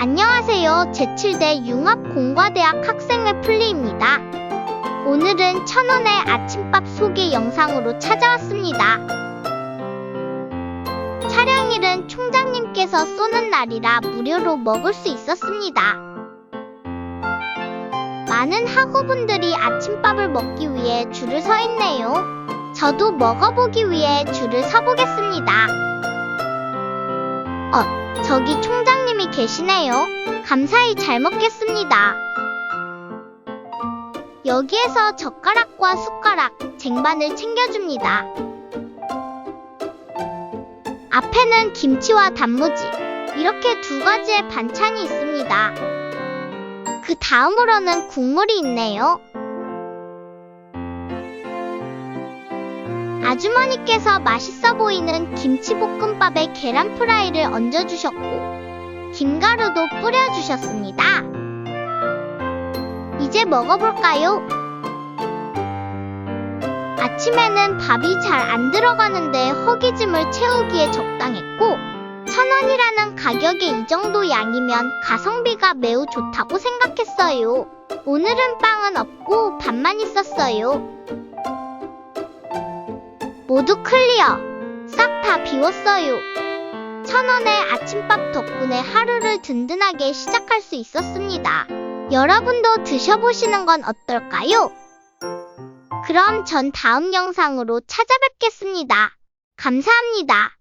안녕하세요. 제7대 융합공과대학 학생회 플리입니다. 오늘은 천원의 아침밥 소개 영상으로 찾아왔습니다. 촬영일은 총장님께서 쏘는 날이라 무료로 먹을 수 있었습니다. 많은 학우분들이 아침밥을 먹기 위해 줄을 서 있네요. 저도 먹어보기 위해 줄을 서보겠습니다. 어, 저기 총장님이 계시네요. 감사히 잘 먹겠습니다. 여기에서 젓가락과 숟가락, 쟁반을 챙겨줍니다. 앞에는 김치와 단무지, 이렇게 두 가지의 반찬이 있습니다. 그 다음으로는 국물이 있네요. 아주머니께서 맛있어 보이는 김치볶음밥에 계란 프라이를 얹어주셨고, 김가루도 뿌려주셨습니다. 이제 먹어볼까요? 아침에는 밥이 잘 안 들어가는데 허기짐을 채우기에 적당했고, 천 원이라는 가격에 이 정도 양이면 가성비가 매우 좋다고 생각했어요. 오늘은 빵은 없고 밥만 있었어요. 모두 클리어. 싹 다 비웠어요. 천 원의 아침밥 덕분에 하루를 든든하게 시작할 수 있었습니다. 여러분도 드셔보시는 건 어떨까요? 그럼 전 다음 영상으로 찾아뵙겠습니다. 감사합니다.